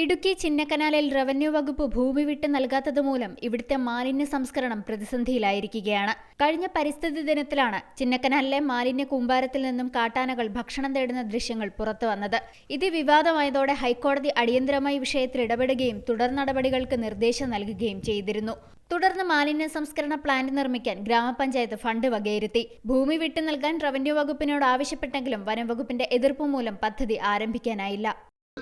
Idukki ചിന്നക്കനാലിൽ revenue വകുപ്പ് ഭൂമി വിട്ട് നൽകാത്തത് മൂലം ഇവിടുത്തെ മാലിന്യ സംസ്കരണം പ്രതിസന്ധിയിലായിരിക്കുകയാണ്. കഴിഞ്ഞ പരിസ്ഥിതി ദിനത്തിലാണ് ചിന്നക്കനാലിലെ മാലിന്യ കൂമ്പാരത്തിൽ നിന്നും കാട്ടാനകൾ ഭക്ഷണം തേടുന്ന ദൃശ്യങ്ങൾ പുറത്തു വന്നത്. ഇത് വിവാദമായതോടെ ഹൈക്കോടതി അടിയന്തരമായി വിഷയത്തിൽ ഇടപെടുകയും തുടർ നടപടികൾക്ക് നിർദ്ദേശം നൽകുകയും ചെയ്തിരുന്നു. തുടർന്ന് മാലിന്യ സംസ്കരണ പ്ലാന്റ് നിർമ്മിക്കാൻ ഗ്രാമപഞ്ചായത്ത് ഫണ്ട് വകയിരുത്തി. ഭൂമി വിട്ടു നൽകാൻ റവന്യൂ വകുപ്പിനോട് ആവശ്യപ്പെട്ടെങ്കിലും വനംവകുപ്പിന്റെ എതിർപ്പ് മൂലം പദ്ധതി ആരംഭിക്കാനായില്ല.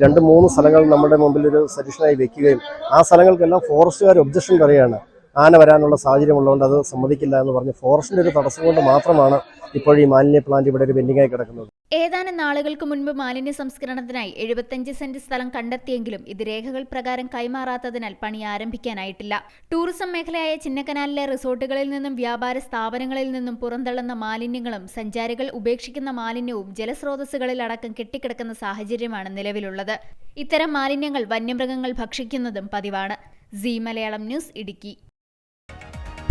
രണ്ട് മൂന്ന് സ്ഥലങ്ങൾ നമ്മുടെ മുമ്പിൽ ഒരു സജഷനായി വെക്കുകയും ആ സ്ഥലങ്ങൾക്കെല്ലാം ഫോറസ്റ്റുകാർ ഒബ്ജക്ഷൻ പറയുകയാണ്. ആന വരാനുള്ള സാഹചര്യം ഉള്ളതുകൊണ്ട് അത് സമ്മതിക്കില്ല എന്ന് പറഞ്ഞ് ഫോറസ്റ്റിന്റെ ഒരു തടസ്സം കൊണ്ട് മാത്രമാണ് ഇപ്പോൾ ഈ മാലിന്യ പ്ലാന്റ് ഇവിടെ ഒരു പെൻഡിംഗ് ആയി കിടക്കുന്നത്. ഏതാനും നാളുകൾക്ക് മുൻപ് മാലിന്യ സംസ്കരണത്തിനായി എഴുപത്തഞ്ച് സെന്റ് സ്ഥലം കണ്ടെത്തിയെങ്കിലും ഇത് രേഖകൾ പ്രകാരം കൈമാറാത്തതിനാൽ പണി ആരംഭിക്കാനായിട്ടില്ല. ടൂറിസം മേഖലയായ ചിന്നക്കനാലിലെ റിസോർട്ടുകളിൽ നിന്നും വ്യാപാര സ്ഥാപനങ്ങളിൽ നിന്നും പുറന്തള്ളുന്ന മാലിന്യങ്ങളും സഞ്ചാരികൾ ഉപേക്ഷിക്കുന്ന മാലിന്യവും ജലസ്രോതസ്സുകളിൽ അടക്കം കെട്ടിക്കിടക്കുന്ന സാഹചര്യമാണ് നിലവിലുള്ളത്. ഇത്തരം മാലിന്യങ്ങൾ വന്യമൃഗങ്ങൾ ഭക്ഷിക്കുന്നതും പതിവാണ്. C Malayalam news Idukki.